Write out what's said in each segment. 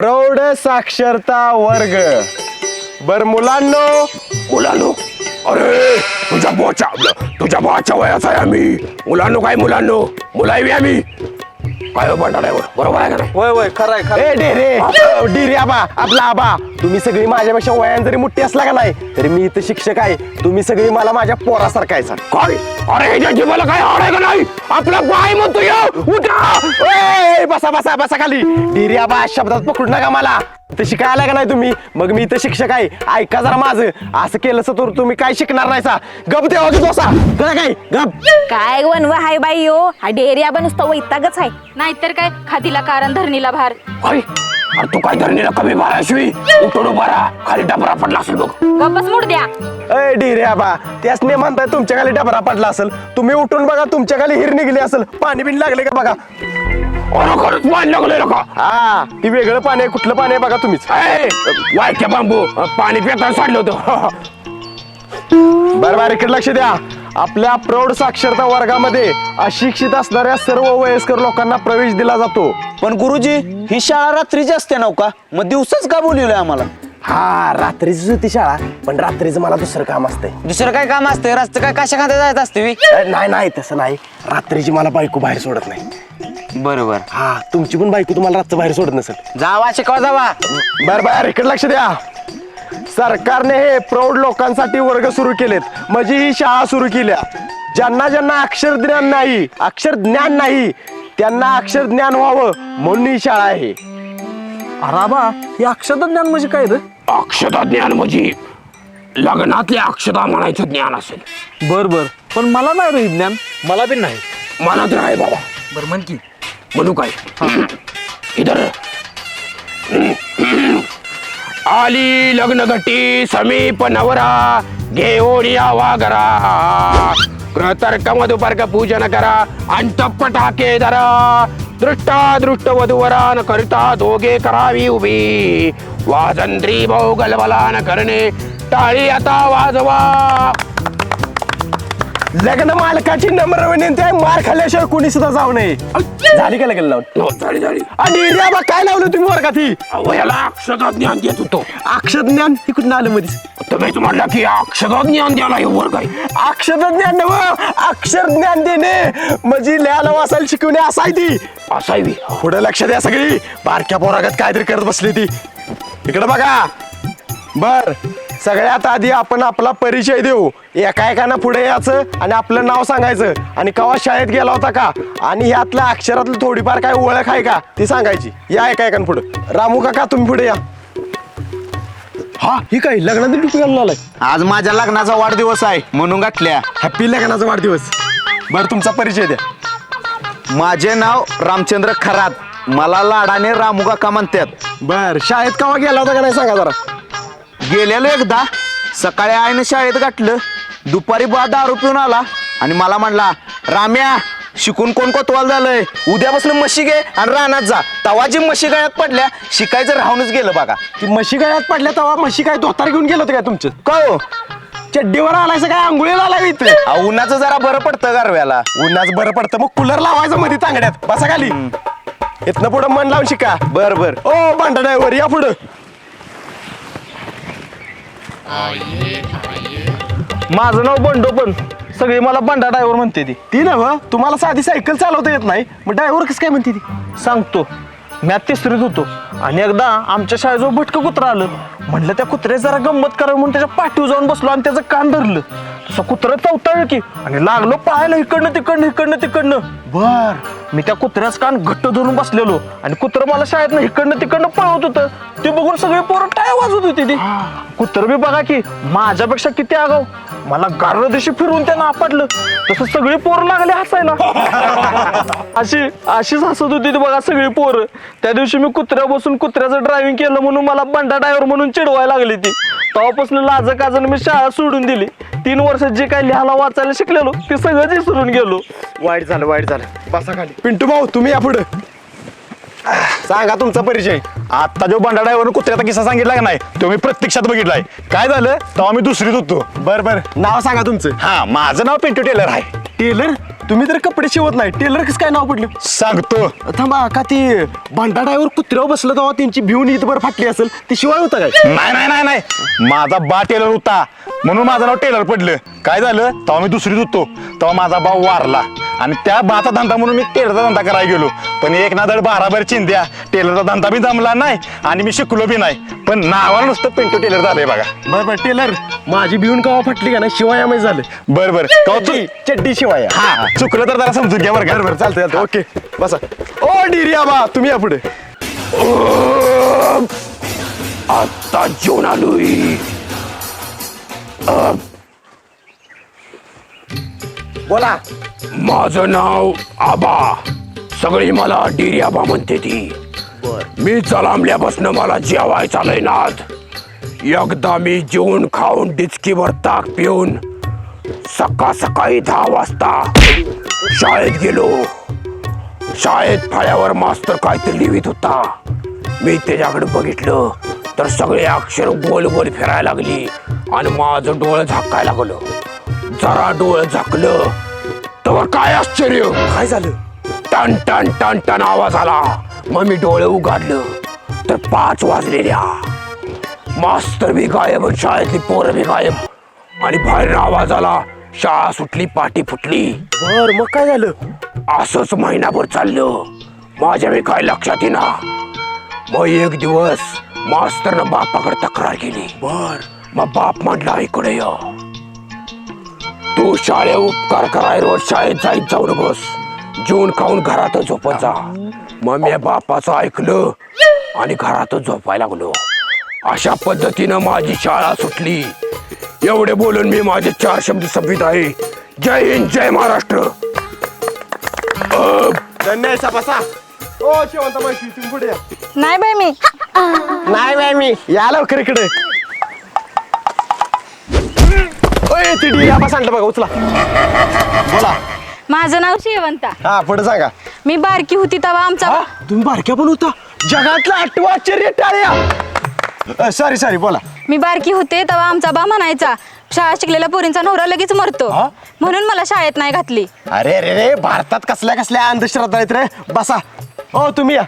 प्रौढ साक्षरता वर्ग. बर मुलांनो. मुलांनो अरे तुझ्या बोचा तुझ्या भावाच्या वयाचा आहे आम्ही. मुलांनो काय मुलांनो? मुलावी आम्ही काय बंडाऱ्यावर बरोबर आहे का नाही? होय होय खरंय खरं ए डेरे डिरे आबा आपला आबा. तुम्ही सगळी माझ्यापेक्षा वयान जरी मोठी असला का नाही तरी मी इथं शिक्षक आहे. तुम्ही सगळी मला माझ्या पोरासारखा आहे सर. काय? अरे ह्याच्या जीवाला काय आहे का नाही? आपला बाय म्हणतो उठा! ए, बसा बसा बसा खाली. डिरे आबा शब्दात पकडू नका मला. इथं शिकायला का नाही तुम्ही? मग मी इथं शिक्षक आहे. ऐका जरा माझं. असं केलं तर तुम्ही काय शिकणार नाही सा गप देवा की काय? गप. काय वनवा हाय बाई यो हा डेरिया बा नुसतं वैतागच आहे. नाहीतर काय? खादीला कारण धरणीला भार. अरे तू काय धरणीला कमी बारा शिवी. उठून उभा राहा. खाली डबरा पडला असेल बघ. गप्पच मुड द्या. अय डिरे आबा त्याच नाही म्हणताय तुमच्या खाली डबरा पडला असेल. तुम्ही उठून बघा तुमच्या खाली हिर निघली असेल. पाणी बिन लागले का बघा? अरे खरंच पाणी लागले का? हा ती वेगळं पाणी आहे कुठलं पाणी आहे बघा तुम्हीच. ए, वायक्या बांबू. पाणी पिताना सांडलं होतं. बरं बरं इकडे लक्ष द्या. आपल्या प्रौढ साक्षरता वर्गामध्ये अशिक्षित असणाऱ्या सर्व वयस्कर लोकांना प्रवेश दिला जातो. पण गुरुजी ही शाळा रात्रीची असते नौका मग दिवसाच का बोलवलंय आम्हाला? हा रात्रीच होती शाळा पण रात्रीचं मला दुसरं काम असतंय. दुसरं काय काम असते रस्ते काय कशा खात्या जायचं असते बी? अ, नाही नाही तसं नाही. रात्रीची मला बायको बाहेर सोडत नाही. बरोबर. हा तुमची पण बायको तुम्हाला रात्र बाहेर सोडत नसेल. जावा शिकवा जावा. बर बर इकडे लक्ष द्या. सरकारने हे प्रौढ लोकांसाठी वर्ग सुरू केलेत. म्हणजे ही शाळा सुरू केल्या. ज्यांना ज्यांना अक्षर ज्ञान नाही अक्षर ज्ञान नाही त्यांना अक्षर ज्ञान व्हावं म्हणून ही शाळा आहे. अराबा हे अक्षर ज्ञान म्हणजे काय रे? अक्षता ज्ञान म्हणजे लग्नातले अक्षता म्हणायचं ज्ञान असेल. बर बर. पण मला नाही रे ज्ञान. मला बी नाही. मला तर आहे बाबा. बर म्हण की. म्हणू काय? इधर. आली लग्न घटी समीप नवरा घेऊन यावा घरा. कृतर्क मधुपर्क पूजन करा अंतप टाके धरा. दृष्टा दृष्ट वधुवरान करता दोघे करावी उभी. वाजंत्री भाऊ बलान करणे टाळी आता वाजवा. लग्न मालकाची नम्र विनंती आहे. मार खाल्ल्याशिवाय कोणी सुद्धा जाऊ नये. झाली का लग्न लावून? हो, झाली झाली. आणि बा काय लावलं तुम्ही वर्गात ही? अहो, याला अक्षता ज्ञान देत होतो. अक्षर ज्ञान हे कुठून आलं मध्येच तुम्हीच म्हणला की अक्षता ज्ञान द्यायला हे वर्ग आहे. अक्षर ज्ञान नव अक्षर ज्ञान देणे. म्हणजे लिहायला वाचायला शिकवणे असं आहे ती असावी पुढे लक्ष द्या सगळी. बारक्या पोरागत काहीतरी करत बसली ती. इकडे बघा. बर. सगळ्यात आधी आपण आपला परिचय देऊ. एका एकानं पुढे यायचं आणि आपलं नाव सांगायचं. आणि कवा शाळेत गेला होता का? आणि यातल्या अक्षरातलं थोडीफार काय ओळख आहे का? ती सांगायची. या एका एकानं पुढे. रामू काका तुम्ही पुढे या. हा ही काय लग्नात टुपी घालून आलाय? आज माझ्या लग्नाचा वाढदिवस आहे म्हणून गाठल्या हॅपी लग्नाचा वाढदिवस. बरं तुमचा परिचय द्या. माझे नाव रामचंद्र खरात. मला लाडाने रामुगा का म्हणतात. बर शाळेत कवा गेला होता का नाही सांगा जरा. गेलेलो एकदा. सकाळी आईनं शाळेत गाठलं. दुपारी बा दारू पिऊन आला. आणि मला म्हणला राम्या शिकून कोण कोतवाल झालंय? उद्यापासून म्हशी घे आणि रानात जा. तवाची म्हशी गळ्यात पडल्या शिकायचं राहूनच गेलं बघा. ती म्हशी गळ्यात पडल्या तेव्हा म्हशी काय धोतार घेऊन गेलो होतं काय तुमचं? का हो? चड्डीवर आलायचं काय आंघोळीला आलाय इथे. उन्हाचं जरा बरं पडतं गारव्याला. उन्हाच बरं पडतं. मग कूलर लावायचं मध्ये तांगड्यात. बसा खाली. इथनं पुढं मन लावून शिका. बर बर. ओ बांडा ड्रायव्हर या पुढं. माझं नाव बंडो पण. सगळी मला बंडा ड्रायव्हर म्हणते ती. ती ना व, तुम्हाला साधी सायकल चालवता येत नाही मग ड्रायव्हर कसं काय म्हणते ती? सांगतो. मी आता तिसरीत होतो आणि एकदा आमच्या शाळेजवळ भटकं कुत्रा आलं. म्हणलं त्या कुत्र्याची जरा गंमत करावं म्हणून त्याच्या पाठीवर जाऊन बसलो आणि त्याचं कान धरलं. तसं कुत्रं चौताळ की आणि लागलो पाहायला इकडनं तिकडनं इकडनं तिकडनं. बर. मी त्या कुत्र्याचं कान घट्ट धरून बसलेलो आणि कुत्रं मला शाळेत इकडनं तिकडनं पळवत होतं. ते बघून सगळे पोरं टाळ्या वाजवत होती ती. कुत्रं बी बघा की माझ्यापेक्षा किती आगाव मला गारड दिवशी फिरून त्यांना आपटलं. तसं सगळी पोरं लागले हसायला. अशी अशीच हसत होती ती बघा सगळी पोरं. त्या दिवशी मी कुत्र्या बसून कुत्र्याचं ड्रायव्हिंग केलं म्हणून मला बंडा ड्रायव्हर म्हणून चिडवायला लागली ती. तेव्हापासून लाज काजन मी शाळा सोडून दिली. तीन वर्षात जे काय लिहायला वाचायला शिकलेलो ते सगळं विसरून गेलो. वाईट झालं वाईट झालं. बसा खाली. पिंटू भाऊ तुम्ही या पुढं. सांगा तुमचा परिचय. आता जो बंडा ड्रायव्हर कुत्र्याचा किस्सा सांगितला का नाही तो मी प्रत्यक्षात बघितलाय. काय झालं? तेव्हा मी दुसरीत होतो. बर बर. नाव सांगा तुमचं. हा माझं नाव पिंटू टेलर आहे. टेलर? तुम्ही तर कपडे शिवत नाही. टेलर कसं काय नाव पडलं? सांगतो. थांबा का ती भांडा ड्रायव्हर कुत्र्यावर बसलं तेव्हा त्यांची भिवून इथभर फाटली असेल ती शिवाय होता काय? नाही नाही नाही नाही. माझा बा टेलर होता. म्हणून माझं नाव टेलर पडलं. काय झालं? तेव्हा मी दुसरीत होतो. तेव्हा माझा भाऊ वारला. आणि त्या बाचा धंदा म्हणून मी टेलरचा धंदा करायला गेलो. पण एक ना धड बाराभर चिंध्या टेलरचा धंदा बी जमला नाही आणि मी शिकलो बी नाही. पण नावाला नुसतं पिंटू टेलर झालंय बघा. बर बर टेलर माझी भिवून कवा फाटली का नाही? शिवाय आम्ही झालं. बर बर. कवा तू- चड्डी शिवाय. हा चुकलं तर जरा समजून घ्या बरं का. बरं चालतंय चालतंय. ओके बसा. ओ डिरी आबा तुम्ही या पुढे. आता जेवण आलोय. बोला. माझं नाव आबा. सगळी मला डेरी आबा म्हणते ती. मी चलांबल्यापासून मला जेवाय चालय नाद. एकदा मी जेवून खाऊन डिचकीवर ताक पिऊन सकाळ सकाळी दहा वाजता शाळेत गेलो. शाळेत फळ्यावर मास्तर काहीतरी लिहित होता. मी त्याच्याकडे बघितलं तर सगळे अक्षर गोल गोल फिरायला लागली आणि माझं डोळं झाकायला लागलं. जरा डोळं झाकलं. तर काय आश्चर्य? काय झालं? टन टन टन टन आवाज आला. मग मी डोळे उघडलं. तर पाच वाजलेल्या. मास्तर बी गायब शाळेतली पोरं बी गायब. आणि बाहेर आवाज आला. शाळा सुटली पाठी फुटली. बर मग काय झालं? असंच महिनाभर चाललं. माझ्या मी काय लक्षात येईना. मग एक दिवस मास्तरनं बापाकडे तक्रार केली. बर. मग बाप म्हटला इकडे ये. तू शाळे उपकार कराय रोज शाळेत जाईत जाऊ नकोस जेवून खाऊन घरातच झोपत जा. मग मी बापाचं ऐकलं आणि घरातच झोपायला लागलो. अशा पद्धतीनं माझी शाळा सुटली. एवढे बोलून मी माझे चार शब्द संपित आहे. जय हिंद जय महाराष्ट्र. धन्य बसा ओ शेवंत माहिती तुम्ही पुढे या. नाही बाई मी. नाही बाय मी. या लवकर इकडे. ओय सांगलं बघा उचला. बोला. माझं नाव शेवंता. हा पुढे सांगा. मी बारकी होती तेव्हा आमचा हा तुम्ही बारक्या पण होता? जगातला आठवा आश्चर्य टाळ्या सॉरी सॉरी बोला. मी बारकी होते तेव्हा आमचा बा म्हणायचा शाळा शिकलेल्या पोरींचा नवरा लगेच मरतो. हा? म्हणून मला शाळेत नाही घातली. अरे अरे रे भारतात कसल्या कसल्या अंधश्रद्धा आहेत रे? बसा. हो तुम्ही या.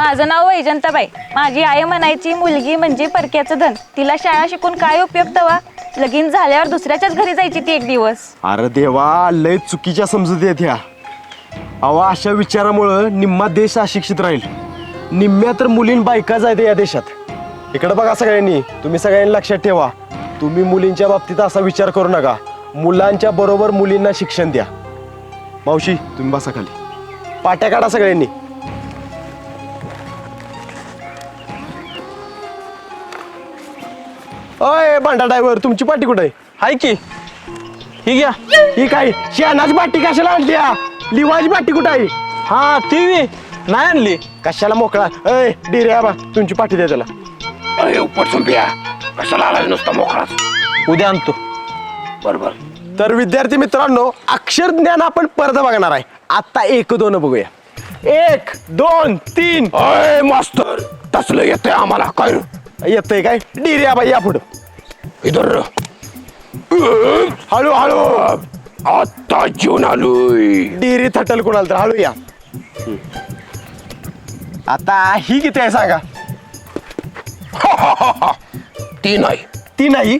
माझं नाव वैजंताबाई माझी आई म्हणायची मुलगी म्हणजे परक्याचं धन. तिला शाळा शिकून काय उपयोग तवा? लगीन झाल्यावर दुसऱ्याच्याच घरी जायची ती एक दिवस. अरे देवा लय चुकीच्या समजूत आहेत ह्या. अहो अशा विचारामुळं निम्मा देश अशिक्षित राहील. निम्म्या तर मुलीं बायकाच आहेत या देशात. इकडे बघा सगळ्यांनी तुम्ही सगळ्यांनी लक्षात ठेवा. तुम्ही मुलींच्या बाबतीत असा विचार करू नका. मुलांच्या बरोबर मुलींना शिक्षण द्या. मावशी तुम्ही बसा खाली. पाट्या काढा सगळ्यांनी. अय भांडा ड्रायव्हर तुमची पाटी कुठे आहे? हाय की? ही घ्या. ही काय? शेणाची बाटी कशाला आणली हा? लिवाची बाटी कुठं आहे? हा ती. नाही आणली. कशाला मोकळा? अय डिरे बा तुमची पाठी द्या त्याला. अरे उपट संप्या कशाला आला नुसता मोकळाच? उद्या आणतो. बरोबर. तर विद्यार्थी मित्रांनो अक्षर ज्ञान आपण परत बघणार आहे. आता एक दोन बघूया. एक दोन तीन. अय मास्तर तसलं येतंय आम्हाला काय येतंय काय? डिरे बा या पुढं. इधर. हळू हळू. आता जेवण आलोय. डिरी थटल कोणाला तर हळू या. आता ही किती आहे सांगा? ती नाही. ती नाही?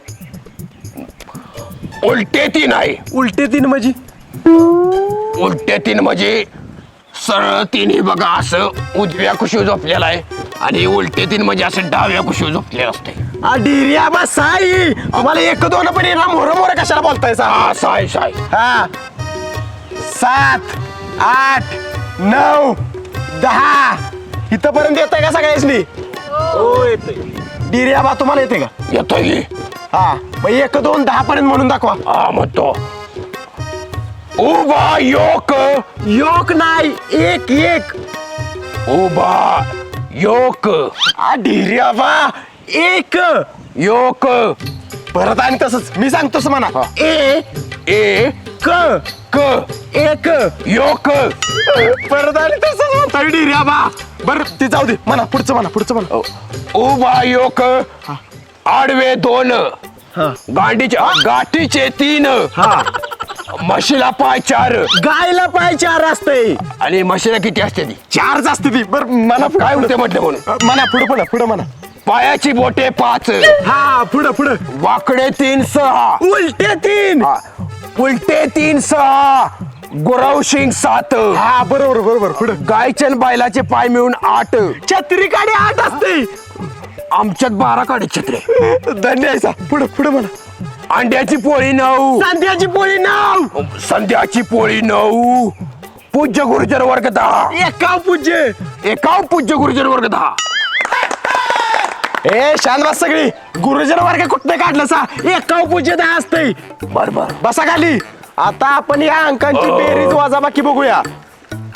उलटे ती नाही. उलटे तीन म्हणजे? उलटे तीन म्हणजे सरळ तिन्ही बघा असं उजव्या कुशी झोपलेला आहे आणि उलटे तीन म्हणजे असं डाव्या कुशी झोपलेलं असते साई! तुम्हाला एक दोन पण येणार मोर मोर कशाला बोलताय सा हा साय साय हा. सात आठ नऊ दहा. इथपर्यंत येत आहे का सगळ्यासनी? हो. येते डिरिया बा तुम्हाला येते का? येतोय की? हा. मग एक दोन दहा पर्यंत म्हणून दाखवा. हा म्हणतो. उभा योक। योग नाही एक एक. उभा योक। आ डिरिया बा एक. योक। परत आणि तसंच मी सांगतोस म्हणा. ए ए क क. एक. योक। परत आणि तसंच म्हणता. डिरिया बा. बर ते जाऊ दे. म्हणा पुढचं म्हणा पुढचं म्हणा. उभा योक. आडवे दोन. गांडीच्या गाठीचे तीन. हा. म्हशीला पाय चार. गायला पाय चार असते. आणि म्हशीला किती असते ती? चारच असते ती. बर मला पुढं- काय होते म्हटलं म्हणून? म्हणा पुढे पुढे पुढे म्हणा पायाची बोटे पाच. हा पुढे पुढे. वाकडे तीन सहा. उलटे तीन. हा. उलटे तीन सहा. गुरवशिंग सात. हा बरोबर बरोबर पुढे. गायचे आणि बैलाचे पाय मिळून आठ. छत्री काढी आठ असते. आमच्यात बारा काढे छत्रे. धन्य आहे सा. पुढे पुढे म्हणा अंड्याची पोळी नऊ. सांध्याची पोळी नाव संध्याची पोळी नऊ. पूज्य गुरुजन वर्ग दहा. एका पूज्य. एकाव पूज्य गुरुजन वर्ग दहा. ए शांत बस सगळी. गुरुजन वर्ग कुठं काढलं सा? एका पूज्य दहा असते बर बर. बसा खाली. आता आपण या अंकांची बेरीज वाजाबाकी बघूया.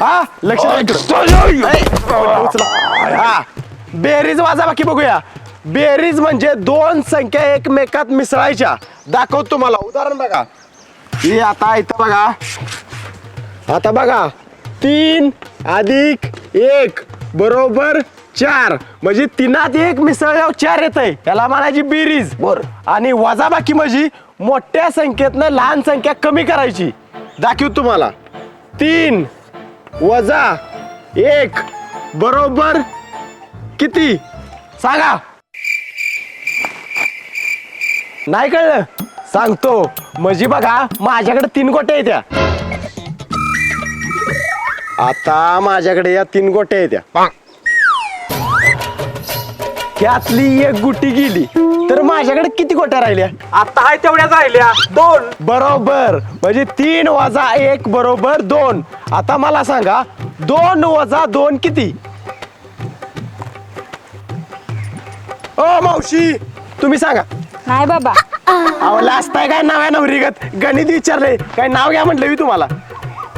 हा? लक्ष द्या इकडं. ऐ, उचला. हा. बेरीज वाजाबाकी बघूया. बेरीज म्हणजे दोन संख्या एकमेकात मिसळायच्या. दाखवतो तुम्हाला. उदाहरण बघा. हे आता इथं बघा. आता बघा. तीन अधिक एक बरोबर चार. म्हणजे तिनात एक मिसळल्यावर चार येत आहे त्याला म्हणायची बेरीज. बर. आणि वजाबाकी म्हणजे मोठ्या संख्येतनं लहान संख्या कमी करायची. दाखव तुम्हाला. तीन वजा एक बरोबर किती? सांगा. नाही कळलं. सांगतो. म्हणजे बघा माझ्याकडे तीन गोट्या येत्या आता माझ्याकडे या तीन गोट्या येत्या त्यातली एक गुटी गेली. तर माझ्याकडे किती गोट्या राहिल्या? आता आहे तेवढ्याच राहिल्या. दोन. बरोबर. म्हणजे तीन वजा एक बरोबर दोन. आता मला सांगा दोन वजा दोन किती? ओ मावशी तुम्ही सांगा. नाही बाबा. अहो लाजताय काय नाव आहे नवरीगत गणित विचारले काय नाव घ्या म्हटलं मी तुम्हाला.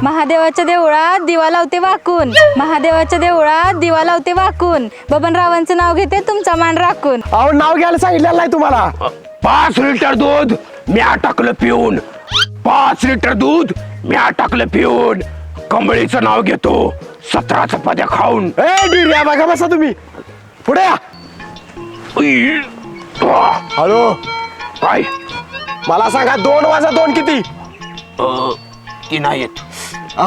महादेवाच्या देवळात दिवा लावते वाकून. महादेवाच्या देवळात दिवा लावते वाकून. बबनरावांचं नाव घेते तुमचा मान राखून. अहो नाव घ्यायला सांगितलेलं नाही तुम्हाला. पाच लिटर दूध मी टाकलं पिऊन. पाच लिटर दूध मी टाकलं पिऊन. कमळीचं नाव घेतो. सतरा चपात्या खाऊन. ए डिर्या बघा बसा तुम्ही. पुढे या. उई. हॅलो? काय? मला सांगा दोन वाजा दोन किती? ती नाही येत.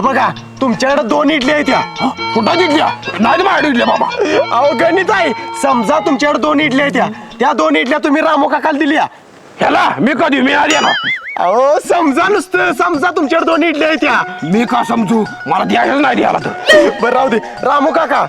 बघा तुमच्याकडे दोन इडल्या आहेत या? कुठं दिसल्या नाही बाहेर दिसल्या बाबा. अहो गणित आहे. समजा तुमच्याकडे दोन इडल्या आहेत त्या त्या दोन इडल्या तुम्ही रामो काकाला दिल्या. ह्याला? मी कधी? मी आली ना अहो समजा नुसतं समजा तुमच्याकडे दोन इडल्या आहेत त्या. मी का समजू? मला द्यायच नाही द्यायला तर. बरं राहू दे. रामू काका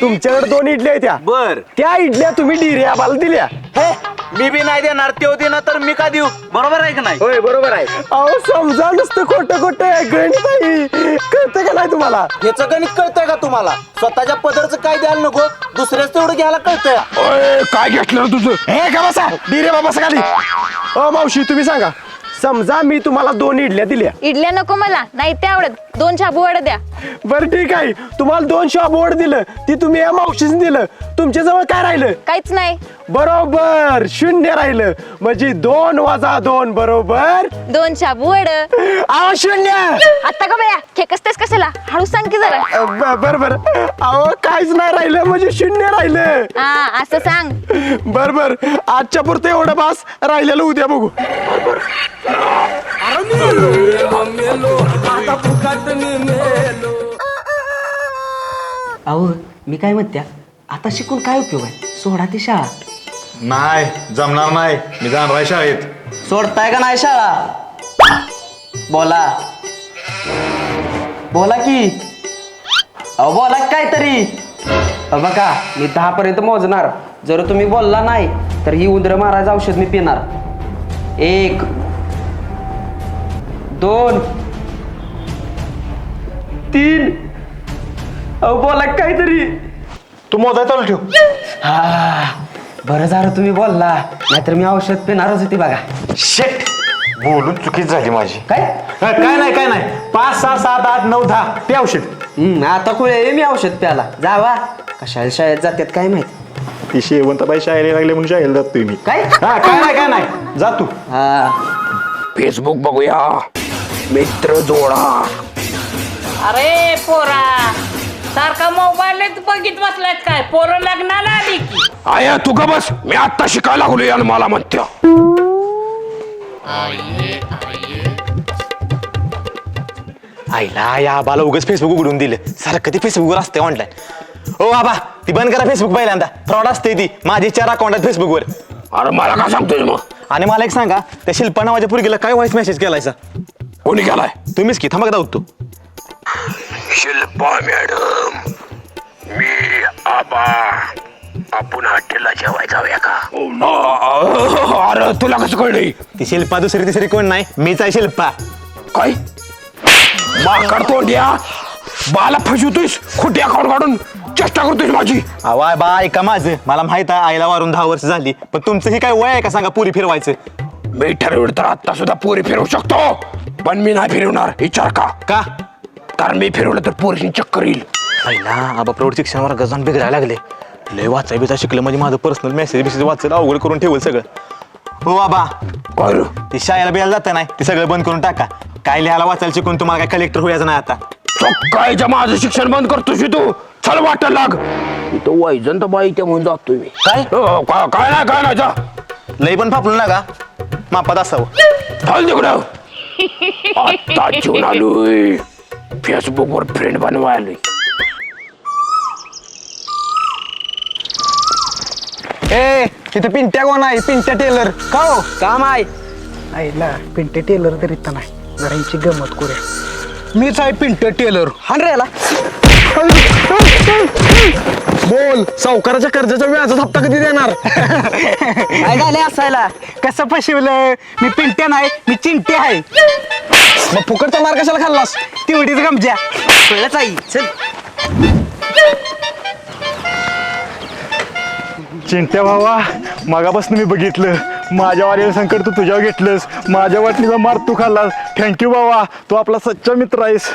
तुमच्याकडे दोन इडल्या आहेत त्या. बर. त्या इडल्या तुम्ही डिर्याबाला दिल्या. हे मी बी नाही देणार तेव देणार तर मी का देऊ? बरोबर आहे का नाही? होय बरोबर आहे. अहो समजा नुसतं खोटं खोटं गणित आहे. कळतं का नाही तुम्हाला? ह्याचं गणित कळतंय का तुम्हाला? स्वतःच्या पदरचं काय द्यायला नको? दुसऱ्याच तेवढं घ्यायला कळतंय. ओय, काय घेतलं रे तुझं? हे का बसा? डिरे बाबा खाली. अ मावशी तुम्ही सांगा. समजा मी तुम्हाला दोन इडल्या दिल्या. इडल्या नको मला नाही ते आवडत. दोन शाबू वडे द्या. बरं ठीक आहे. तुम्हाला दोन शॉप बोर्ड दिलं ती तुम्ही या मावशीने दिलं. तुमच्या जवळ काय राहिलं? काहीच नाही. बरोबर शून्य राहिलं. म्हणजे दोन वाजा दोन बरोबर? दोन शाबू वड. अहो शून्य! आता का बया? खेकसतेस कशाला? हळू सांग की जरा. अ, ब- बर बर अहो काहीच नाही राहिलं म्हणजे शून्य राहिलं. हा असं सांग. बर बर आजच्या पुरतं एवढं बास राहिलेलं उद्या बघू. अहो मी काय म्हणत्या? आता शिकून काय उपयोग आहे? सोडा ती शाळा. नाही जमणार नाही. मी जाणार आहे शाळेत. सोडताय का नाही शाळा? बोला. बोला की. अहो बोला की काहीतरी. अहो बघा मी दहा पर्यंत मोजणार. जर तुम्ही बोलला नाही तर ही उंदरं मारायचं औषध मी पिणार. एक दोन तीन. अहो बोला काहीतरी. तू मोजाय चालू ठेव. हा बरं झालं तुम्ही बोलला. नाहीतर मी औषध पिणारच होती बघा. शेट बोलून चुकीच झाली माझी. काय? काय नाही काय नाही. पाच सहा सात आठ नऊ दहा. ते औषध. हम्म, आता खुळे मी औषध प्याला जावा. कशाला शाळेत जातात काय माहीत? ती शेवंताबाई शाळेला लागले म्हणून शाळेला जातोय मी. काय? हा काय नाही काय नाही. जा तू. हा. फेसबुक बघूया. मित्र जोडा. अरे पोरा. सारखा मोबाईल बघित बसलाय काय? पोरं लग्नाला आली की. आया तू का बस. मी आत्ता शिकायला लागलो आणि मला म्हणत्या. आईला या आबाला उगाच फेसबुक उघडून दिलं. सारखं ती फेसबुकवर असते ऑनलाईन ओ बाबा ती बंद करा फेसबुक पहिल्यांदा. फ्रॉड असते ती. माझे चार अकाउंट आहेत फेसबुकवर अरे मला काय सांगतोय मग? आणि मला एक सांगा त्या शिल्पा नावाच्या पुरगीला काय व्हॉइस मेसेज केलायचा कोणी गेलाय तुम्हीच की थांबा दाऊत तू शिल्पा मॅडम. मी आबा. आपण हॉटेलला जेवाय जाऊया का? अरे तुला कसं कळलं? ती शिल्पा दुसरी तिसरी कोण नाही? मीच आहे शिल्पा. काय? माकड तोंड्या. बाला फसवतोयस? खोटी अकाउंट काढून चेष्टा करतोयस माझी? आवाय बा ऐका माझं. मला माहीत आहे आईला वारून दहा वर्ष झाली पण तुमचं ही काय वय आहे का सांगा पुरी फिरवायचं? मी ठरवलं तर आता सुद्धा पोरी फिरवू शकतो. पण मी नाही फिरवणार. विचार का? का? कारण मी फिरवलं तर पोरीची चक्कर येईल. पहिला आबा प्रौढ शिक्षण वर्गात जाऊन बिघडायला लागले. लय वाचाय बिचा शिकलं म्हणजे माझं पर्सनल मेसेज बिसेज वाचायला अवघड करून ठेवलं सगळं. हो बाबा काय रे? ती शाळेला बियाला जाता नाही ते सगळं बंद करून टाका. काय लिहायला वाचायला शिकून तुम्हाला काय कलेक्टर व्हायचं नाही आता. सकाळीच्या माझं शिक्षण बंद करतोस तू? चल वाटायला लाग. इथं वैजन तर बाई त्या म्हणून जातोय मी. काय? अ, का- काय नाही काय नाही जा. लय पण फापलं ना का मापात असावं. चल तिकडं. आता जेवण आलोय. फेसबुक वर फ्रेंड बनवायला. ए तिथे पिंट्या कोण आहे? पिंट्या टेलर का हो? काम आहे. आईला पिंटे टेलर तर इथं नाही. जरा हिची गमत करूया. मीच आहे पिंटे टेलर हा रे याला. बोल सावकाराच्या कर्जाचा व्याज हप्ता कधी देणार? काय झाले असायला? कसं फसवलं मी पिंट्या नाही मी चिंटे आहे. मग फुकटचा मार कशाला खाल्लास? तेवढीच गमज्या कळलंच आई चल. चिंट्या भावा मागापासून मी बघितलं. माझ्या वारीला संकट तू तुझ्यावर घेतलंस. माझ्या वाटणीचा मार तू खाल्लास. थँक्यू बाबा तू आपला सच्चा मित्र आहेस.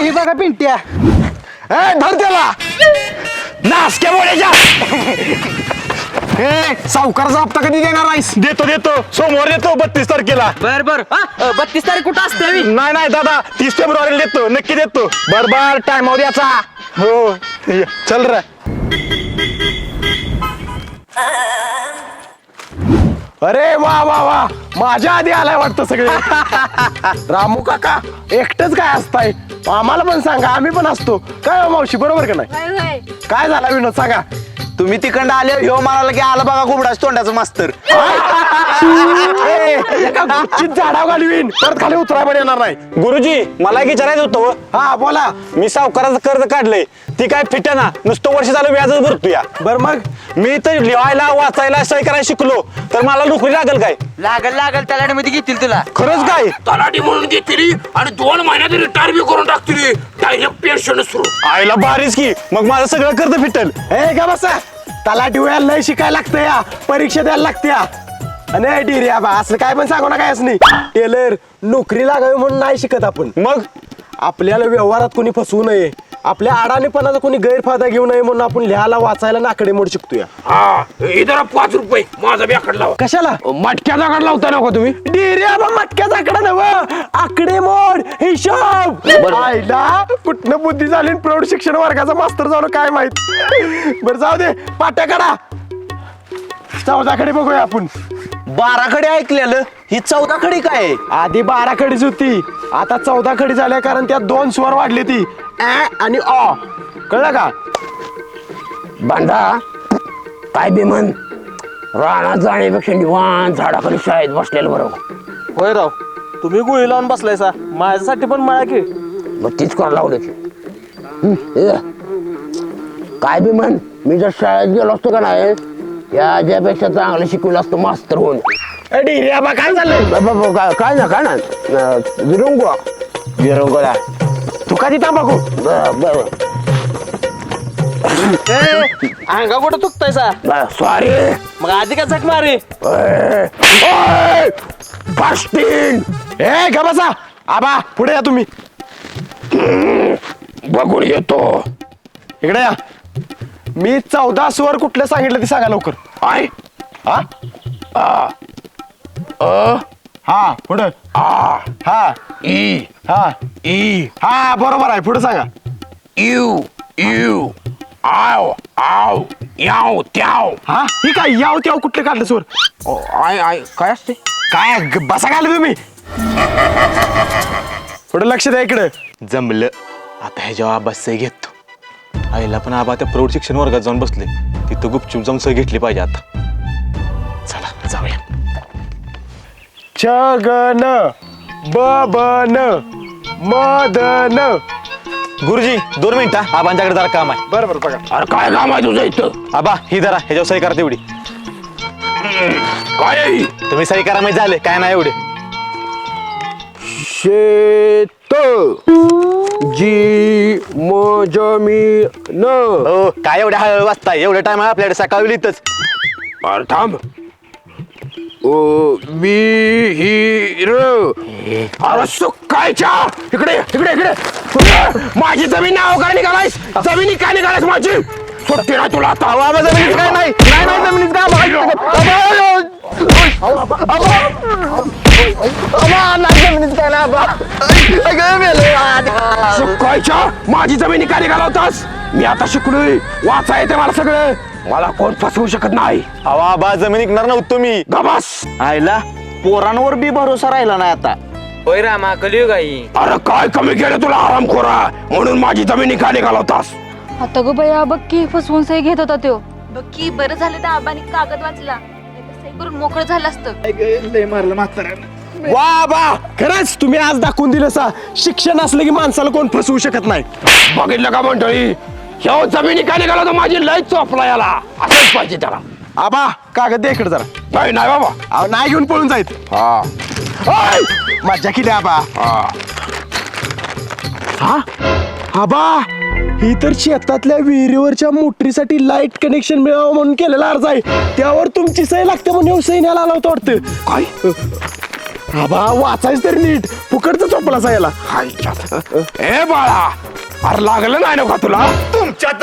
ही बघा पिंट्या. ए धर त्याला. नासक्या बोलायच्या ए सावकाराचा हप्ता कधी देणार आहेस? देतो देतो. सोमवार देतो बत्तीस तारखेला. बर बर. हा? बत्तीस तारीख कुठं असते? नाही नाही दादा. तीस फेब्रुवारीला देतो. नक्की देतो. बर बर. टाइम द्याचा हो. चल रे. अरे वा वा वा. माझ्या आधी आलाय वाटतं सगळे. रामू काका एकटच काय असताय? आम्हाला पण सांगा आम्ही पण असतो. काय हो मावशी बरोबर का नाही? काय झाला विनोद सांगा. तुम्ही तिकडं आले ह्यो म्हणाला की आला बघा कुबडाच तोंडाचं मास्तर. ए, एका गुच्छीत झाडाव घालवीन. परत खाली उतराय पण येणार नाही. गुरुजी मला एक विचारायचं होतं हो. हा बोला. मी सावकाराचं कर्ज काढलंय. ती काय फिटाना नुसतं वर्ष झालं व्याजच भरतो या. बर मग? मी तर लिहायला वाचायला सही करायला शिकलो. तर मला नोकरी लागेल काय? लागल लागल त्याला मध्ये घेतील तुला. खरंच काय? तलाठी म्हणून घेतली आणि दोन महिन्यात रिटायर बी करून टाकतील डायरेक्ट पेन्शन सुरू. आईला बारीच की. मग माझं सगळं कर्ज फिटल. ए का बसा. तलाठी वेळेला लय शिकायला लागतं या. परीक्षा द्यायला लागते या. आणि डिरे बा असं काय पण सांगू नका नाही टेलर नोकरी लागावी म्हणून नाही शिकत आपण. मग? आपल्याला व्यवहारात कोणी फसवू नये. आपल्या अडाणीपणाचा कोणी गैरफायदा घेऊ नये म्हणून आपण लिहायला वाचायला नाकडे मोड शिकतोय. हा इधर पाच रुपये माझा बी आकडा लावा. कशाला? मटक्याचा आकडा लावता नको तुम्ही. डिरे बा मटक्याचा आकडा नव आकडे मोड हिशोब. आईला कुठनं बुद्धी झाली आणि प्रौढ शिक्षण वर्गाचा मास्तर झालो काय माहीत? बरं जाऊ दे पाट्या काढा. चौदाकडे बघूया आपण. बाराकडे ऐकलेलं? ही चौदा खडी काय? आहे? आधी बारा खडीच होती. आता चौदा खडी झाल्या कारण त्यात दोन स्वर वाढली ती. ऍ आणि अ. कळलं का? बांधा काय बी म्हण. रानात जाण्यापेक्षा निवांत झाडाखाली शाळेत बसलेलं बरोबर होय राव तुम्ही गुळी लावून बसलायसा माझ्यासाठी पण मळा की. मग तीच कर लावलं की. हं. काय बी म्हण मी जर शाळेत गेलो असतो का नाही याच्यापेक्षा चांगलं शिकवलं असतं मास्तर होऊन. डिरे आबा काय झालंय ब- ब- ब- काय काय ना काय ना विरंगो विरंगोला तू का तिथं बघू? अंगा कुठं चुकतायसा सॉरी मग आधी का झक मारे? फास्टिंग ए का बसा. आबा पुढे या तुम्ही. बघून येतो. इकडे या. मी चौदा स्वर कुठले सांगितलं ते सांगा लवकर. आय हा अ. हा पुढे. आ. हा. ई. हा. ई. हा बरोबर आहे पुढे सांगा. यू यू आव आव याव त्याव. हा ही काय याव त्याव कुठले काढलं स्वर आय आय काय असते? काय ग- बसा घाल तुम्ही. थोडं लक्ष द्या इकडं. जमलं आता ह्याच्या आबा सही घेतो. आईला पण आबा त्या प्रौढ शिक्षण वर्गात जाऊन बसले. तिथं गुपचूप जाऊन सही घेतली पाहिजे आता. चला जाऊया. छगन बबन मदन. गुरुजी दोन मिनिटं आबांच्याकडे जरा काम आहे. बरं बरं बघा. अरे काय काम आहे तुझं इथं? आबा ही जरा ह्याच्यावर सही करा तेवढी. काय? आहे? तुम्ही सही करा माहिती झाले. काय नाही एवढे. शेत. जी मोजमी न हो काय एवढ्या हळू वाचताय एवढं टाइम आपल्याकडे सकाळी लिहितच अरे थांब. ओ विहीर अरे सुकायच्या. इकडे इकडे इकडे. इकडे. माझी जमीन नाव काय निघालायस? जमिनी काय निघालायस माझी? सुट्टी नाही तुला आता आबा जमिनीचं काय नाही? नाही नाही जमिनीचं काय आबा. आबा, आबा, नाही जमिनीचं काय नाही आबा. अगं, मेलं. सुकायच्या माझी जमिनी काय निघाला होतास मी आता शिकलोय. वाचा येते मला सगळं. मला कोण फसवू शकत नाही. अहो, आबा जमीन विकणार नव्हतो मी. गबास. आईला पोरांवर बी भरोसा राहिला नाही आता. होय रामा कलियुग आई अरे काय कमी केलं तुला आरामखोरा म्हणून माझी जमिनी काय निघाला होतास आता गो बया बघ की फसवून सही घेत होता तो बघ की बरं झालं तर आबानी कागद वाचला. नाहीतर सही करून मोकळं झालं असतं. वा बा खरंच तुम्ही आज दाखवून दिलं सा. शिक्षण असलं की माणसाला कोण फसवू शकत नाही. बघितलं का मंडळी? ह्यो जमिनी काय निघाला तर माझी लय चोपला याला. असंच पाहिजे त्याला. आबा कागद दे इकडे जरा. नाही नाही बाबा. अहो नाही घेऊन पळून जायत हा. ओय! मज्जा केली आबा. हा हा. आबा! ही तर शेतातल्या विहिरीवरच्या मोटरीसाठी लाइट कनेक्शन मिळावं म्हणून केलेला अर्ज आहे त्यावर तुमची सही लागते म्हणून सही न्यायला आला होता वाटतं काय आबा वाचायच तरी नीट फुकटचं चोपला सायला. ए बाळा अरे लागलं नाही ना का तुला तुमच्यात